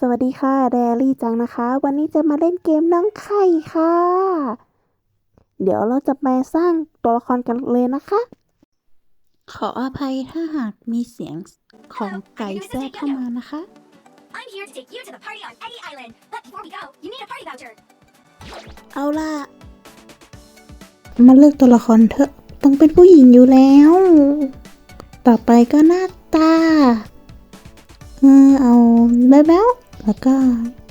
สวัสดีค่ะแดรี่จังนะคะ วันนี้จะมาเล่นเกมน้องไข่ค่ะ เดี๋ยวเราจะมาสร้างตัวละครกันเลยนะคะ ขออภัยถ้าหากมีเสียงของไก่แทรกเข้ามานะคะ I'm here to take you to the party on Eddie Island. But before we go, you need a party voucher. เอาล่ะ มาเลือกตัวละครเถอะ ต้องเป็นผู้หญิงอยู่แล้ว ต่อไปก็หน้าตา เออเอาแบ๊วๆ แล้วก็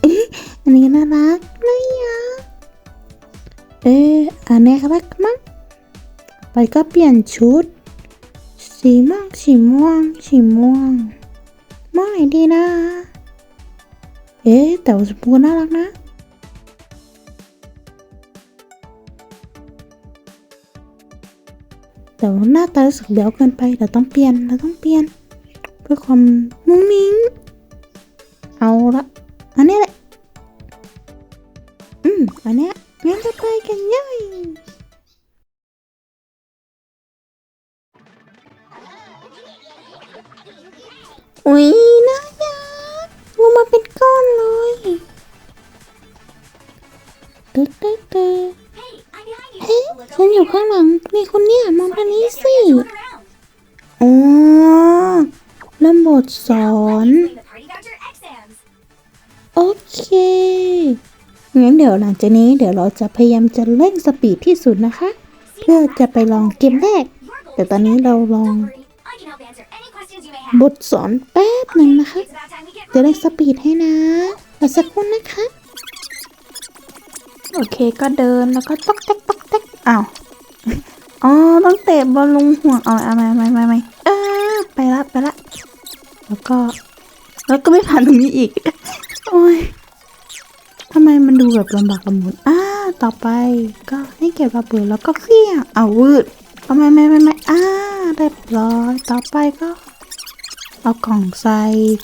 เอ๊ะอันนี้น่ารักนะยะเอ๊ะอันนี้รักมั้งไปก็เปลี่ยนชุด สีม่วงสีม่วงสีม่วงม่วงไหนดีนะ เอ๊ะแต่ว่าชมพูน่ารักนะแต่ว่าหน้าตารู้สึกเบี้ยวเกินไปเราต้องเปลี่ยนเราต้องเปลี่ยน เพื่อความมุ้งมิ้ง เอาละอันนี้แหละ อืม อันเนี้ยงั้นจะไปกันย่อยอุ๊ยน่ารักงูมาเป็นก้อนเลยตึ๊ดตึ๊ดตึ๊ดเฮ้ยฉันอยู่ข้างหลังมีคนเนี่ยมองทางนี้สิอ๋อเริ่มบทสอน เค งั้นเดี๋ยวหลังจากนี้เดี๋ยวเราจะพยายามจะเร่งสปีดที่สุดนะคะ เพื่อจะไปลองเกมแรก แต่ตอนนี้เราลองบทสอนแป๊บหนึ่งนะคะ จะเร่งสปีดให้นะรอสักครู่นะคะ โอเคก็เดินแล้วก็ต๊อกแต๊กต๊อกแต๊กอ้าวอ๋อต้องเตะบอลลงห่วงเอาเอาไม่ไม่ไม่ไม่เออไปละไปละ แล้วก็ แล้วก็ไม่ผ่านตรงนี้อีก โอ้ย มมันดูแบบลำบากลำบนอ่าต่อไปก็ให้เก็บระเบิดแล้วก็เคลี้ยงเอาวืดทำไมไม่ไม่ไม่อ่าเรียบร้อยต่อไปก็ เอากล่องใส่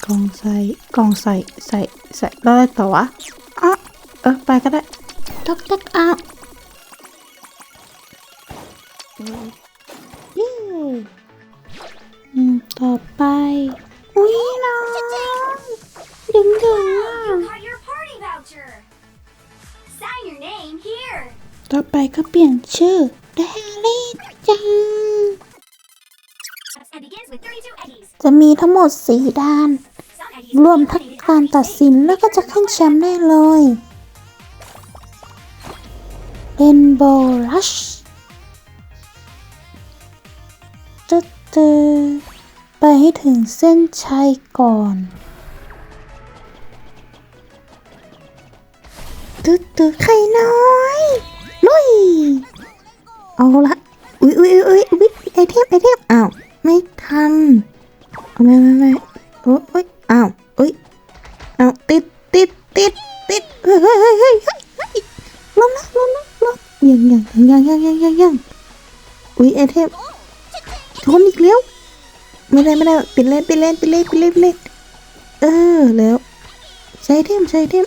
กล่องใส่กล่องใส่ใส่ใส่แล้วอะไรต่อวะอะเออไปก็ได้ตักตักอะเย้อืมต่อไปอุ้ยน้องดึงดึงอะ Sign your name here. ต่อไปก็เปลี่ยนชื่อแดรี่จัง And begins with 32 Eddies. จะมีทั้งหมดสี่ด้าน Some Eddies รวมทั้งการตัดสินแล้วก็จะขึ้นแชมป์ได้เลยเ a นโบว์รัชตึ๊ดตึ๊ดไปให้ถึงเส้นชัยก่อน ตึ๊ดตึ๊ดไข่น้อยลุยเอาละอุ๊ยอุ๊ยอุ๊ยอุ๊ยไอเทมไอเทมอ้าวไม่ทันเอาไม่ไม่ไม่โอ้ยอ้าวเอ้ยอ้าวติดติดติดติดเฮ้ยเฮ้ยเฮ้ยเฮ้ยลงนะลงนะลงยังยังยังยังยังยังยังอุ้ยไอเทมชนอีกแล้วไม่ได้ไม่ได้ปิดเล่นปิดเล่นปิดเล่นปิดเล่นปิดเล่นเออแล้ว ใช้ไอเทมใช้ไอเทม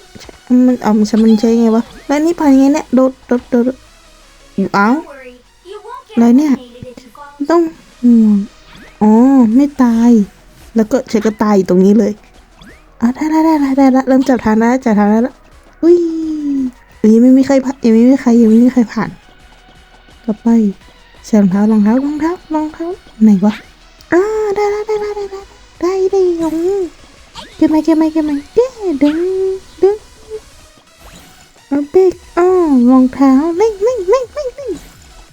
มันเอามันใช้มันใช้ไงวะแล้วนี่ผ่านยังไงเนี่ยโดดโดดโดดอยู่เอ้า Don't worry, you won't get Rồi nè. eliminated if you fall ต้องห่วงอ๋อไม่ตาย แล้วก็ฉันก็ตายอยู่ตรงนี้เลยอะได้ได้ได้ได้ได้ละเริ่มจับทางแล้วจับทางแล้วละอุ้ยยังไม่มีใครผ่านยังไม่มีใครยังไม่มีใครผ่าน ต่อไปใส่รองเท้ารองเท้ารองเท้ารองเท้าไหนวะอ่าได้ได้ได้ได้ได้ได้ได้ได้ยงเก็บไหมเก็บไหมเก็บไหมเย้ ดึงดึงเอาเบกอ๋อรองเท้าเล่งเล่งเล่งเล่งเล่ง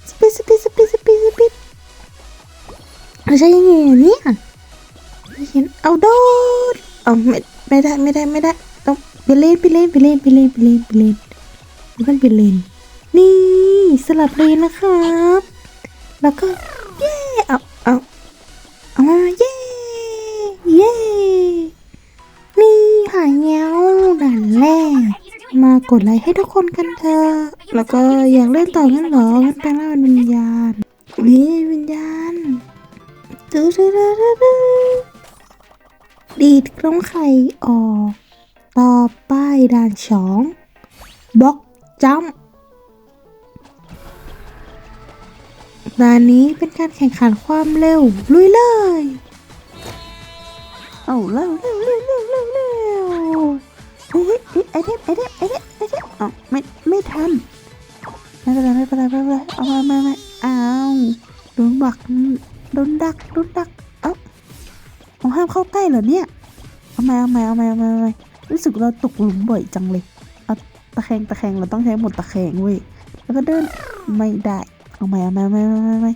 สปีดสปีดสปีดสปีดสปีดไม่ใช่ยังไงเนี่ยเห็นเอาโดดเอาไม่ไม่ได้ไม่ได้ไม่ได้ต้องไปเล่นไปเล่นไปเล่นไปเล่นไปเล่นไปเล่นมันไปเล่นนี่สลับเลนนะครับ แล้วก็ แรก มากดไลค์ให้ทุกคนกันเถอะแล้วก็อยากเล่นต่องั้นเหรองั้นแปลงร่างเป็นวิญญาณวิวิญญาณดูดูดูดูดูดีดกล้องไข่ออก ต่อไปด่านสองบล็อกจัมด่านนี้เป็นการแข่งขันความเร็ว ลุยเลย เอาเร็วเร็วเร็วเร็ว อุ้ยไอเทมไอเทมไอเทมไอเทมอ๋อไม่ไม่ทันไม่เป็นไรไม่เป็นไรไม่เป็นไรเอามาไม่ไม่เอาวโดนบักโดนดักโดนดักเอ้าเอห้ามเข้าใกล้เหรอเนี่ยเอาไม่เอาไม่เอาไม่เอามาเม่รู้สึกเราตกหลุมบ่อยจังเลยเอาตะแคงตะแคงเราต้องใช้หมดตะแคงเว้ยแล้วก็เดินไม่ได้เอาไม่เอาไม่ไม่ไม่ไม่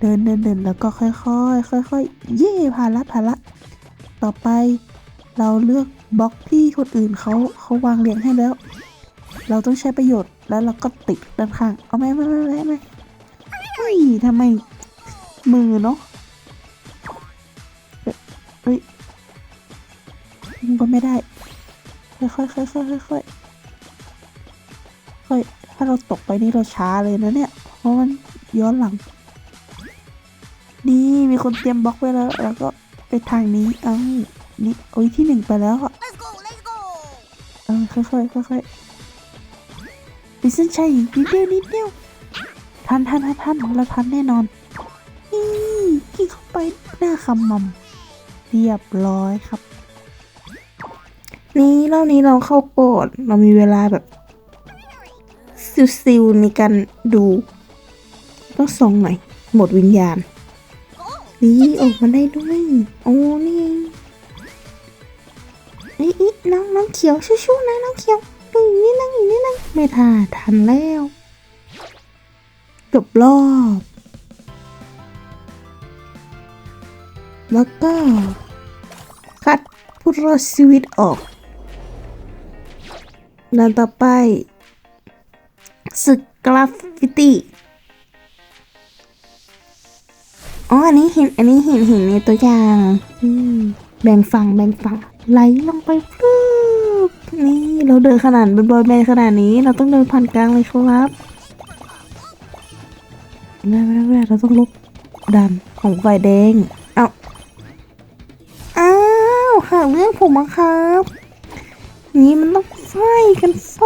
เดินเดินเดินแล้วก็ค่อยค่อยค่อยค่อยเย่ผ่านละผ่านละต่อไป เราเลือกบล็อกที่คนอื่นเขาเขาวางเรียงให้แล้ว เราต้องใช้ประโยชน์แล้วเราก็ติดด้านข้าง เอาไหมไม่ไม่ไม่ไม่เฮ้ยทำไมมือเนาะเฮ้ยมันก็ไม่ได้ ค่อยค่อยค่อยค่อยค่อยค่อยค่อยถ้าเราตกไปนี่เราช้าเลยนะเนี่ย เพราะมันย้อนหลัง นี่มีคนเตรียมบล็อกไว้แล้ว แล้วก็ไปทางนี้ เอ้า นี่โอ้ยที่หนึ่งไปแล้วอะ Let's go, let's go. เออค่อยๆค่อยๆดิฉันใช่นิดเดียวนิดเดียวทันทันทันทันเราทันแน่นอนนี่กินเข้าไปหน้าคำมัมเรียบร้อยครับ นี่รอบนี้เราเข้าโกดเรามีเวลาแบบซิวๆในการดูต้องส่องหน่อยหมดวิญญาณนี่ออกมาได้ด้วย โอ้นี่ น้องน้องเขียวชู้ๆนะน้องเขียวดูอยู่นี่นั่งอยู่นี่นั่งไม่ทันทันแล้วจบรอบ แล้วก็ คัดผู้รอดชีวิตออกด้านต่อไปศึกกราฟฟิตี้อ๋อ อันนี้เห็น อันนี้เห็น เห็นในตัวอย่าง อืม แบ่งฝั่งแบ่งฝั่งไหลลงไปพรึบนี่เราเดินขนาดเป็นบอยแบนด์ขนาดนี้ เราต้องเดินผ่านกลางเลยครับไม่ไม่ไม่เราต้องลบดันของไฟแดงเอาอ้าวหาเรื่องผมอะครับนี่มันต้องไฟกันไฟ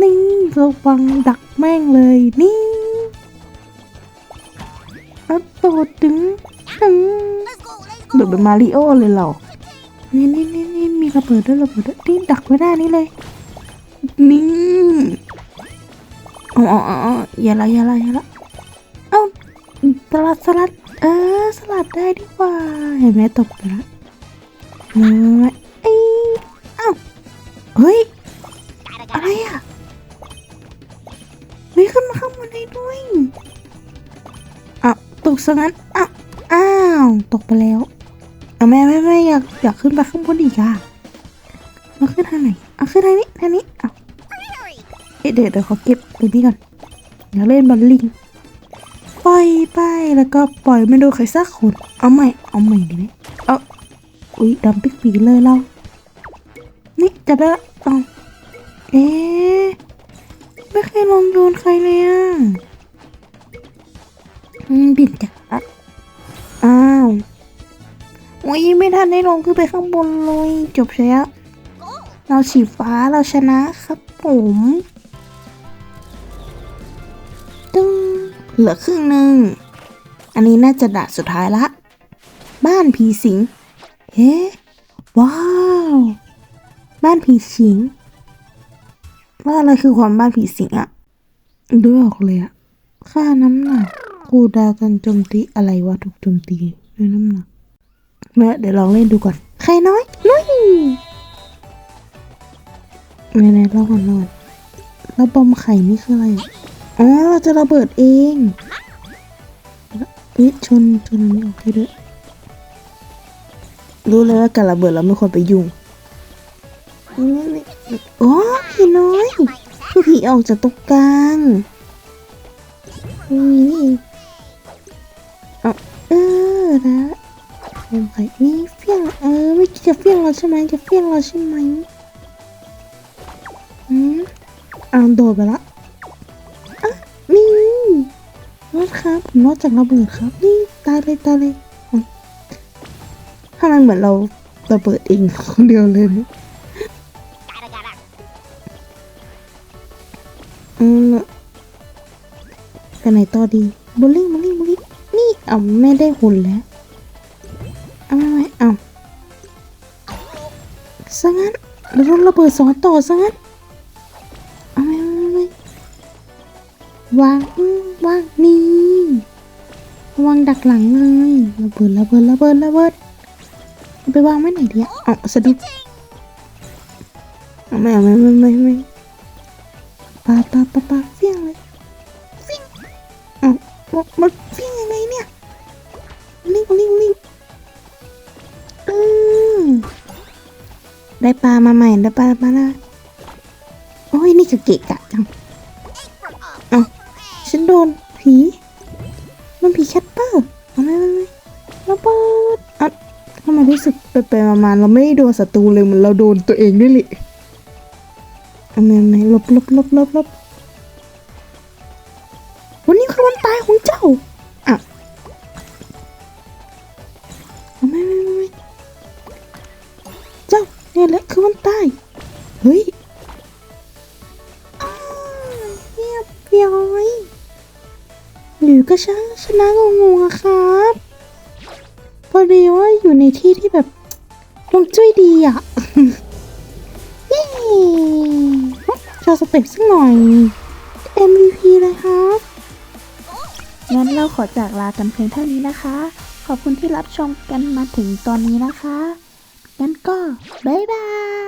นี่ระวังดักแม่งเลยนี่อัดโตดดึงดึง เดือเป็นมาริโอเลยเหรอนี่นี่นี่นี่มีระเบิดด้วยระเบิดด้วยนี่ดักไว้ได้นี่เลย นี่อ๋ออ๋ออ๋อย่าละอย่าละอย่าละเอ้าสลัดสลัด เออสลัดได้ดีกว่า เห็นไหมตกไปละมาเอ้ยเอ้าเฮ้ย อะไรอะเฮ้ยขึ้นมาข้างบนได้ด้วยอะตกซะงั้นอะอ้าว ตกไปแล้ว เอาแม่แม่แม่อยากอยากขึ้นไปข้างบนอีกอะมาขึ้นทางไหนเอะขึ้นทางนี้ทางนี้อะเอ๊ะเดี๋ยวเดี๋ยวขอเก็บตรงนี้ก่อนอยาเล่นบอลลิงปล่อยไปแล้วก็ปล่อยไม่โดนใครสักคนเอาใหม่เอาใหม่ดีไหมเอาอุ้ยดำปิกปีเลยเรานี่จับได้ละเอาเอ๊ะไม่เคยลองโยนใครเลยอะอืมบินจับอะ อ้ยไม่ทันได้ลงขึ้นไปข้างบนเลย จบแล้วเราฉีดฟ้าเราชนะครับผมตึ้งเหลือครึ่งหนึ่ง อันนี้น่าจะด่าสุดท้ายละ บ้านผีสิง เฮ้ว้าว บ้านผีสิง ว่าอะไรคือความบ้านผีสิงอะดูออกเลยอะค่าน้ำหนักคูดาวการโจมตีอะไรวะถูกโจมตีด้วยน้ำหนัก แม่เดี๋ยวลองเล่นดูก่อน ใครน้อยน้ยไหนๆลองก่อนลองก่อนแล้วบอมไข่นี่คืออะไร อ๋อ เราจะระเบิดเองเอ๊ะชนชนนี้ออกให้ด้วย รู้เลยว่าการระเบิดเราไม่ควรไปยุ่งโอ้ผีน้อยคือผีออกจากตรงกลางนี่เอเออนะ โอเคนี่เฟี้ยงเออไม่จะเฟี้ยงเราใช่ไหมจะเฟี้ยงเราใช่ไหมอืมอ่าโดดไปละอะนี่รถครับผมรอดจากระเบิดครับ นี่ตายเลยตายเลยอะถ้ามันเหมือนเราระเบิดเองคนเดียวเลยอืมไปไหนต่อดีบอลลิงบอลลิงบอลลิงนี่เอาไม่ได้หุ่นแล้วะงั้นเราโดนระเบิดสองต่อซะงั้นเอาไม่ไม่ไม่ไม่วางอืมวางนี่วางดักหลังเลยระเบิดระเบิดระเบิดระเบิดไปวางไว้ไหนดีอะเอาสะดุดเอาไม่เอาไม่ไม่ไม่ไม่ปาปาปาปาเฟี้ยงเลยฟี้งเอามันมันเฟี้ยงยังไงเนี่ยลิงลิงลิงอืม ได้ปลามาใหม่ได้ปลามาแล้วโอ้ยนี่ก็เกะกะจังเอาฉันโดนผีมันผีแคทเปอร์เอาไม่ไม่ไม่ระเบิดอะทำไมรู้สึกไปไปมาๆเราไม่ได้โดนศัตรูเลยเหมือนเราโดนตัวเองด้วยแหละเอาไม่ไม่ลบลบลบลบลบวันนี้คือวันตายของเจ้า หรือก็ช่างชนะงงๆอะครับ พอดีว่าอยู่ในที่ที่แบบลงจุ้ยดีอะเย้โชว์สเต็ปสักหน่อย MVP เลยครับงั้นเราขอจากลากันเพียงเท่านี้นะคะ ขอบคุณที่รับชมกันมาถึงตอนนี้นะคะ งั้นก็ บ๊ายบาย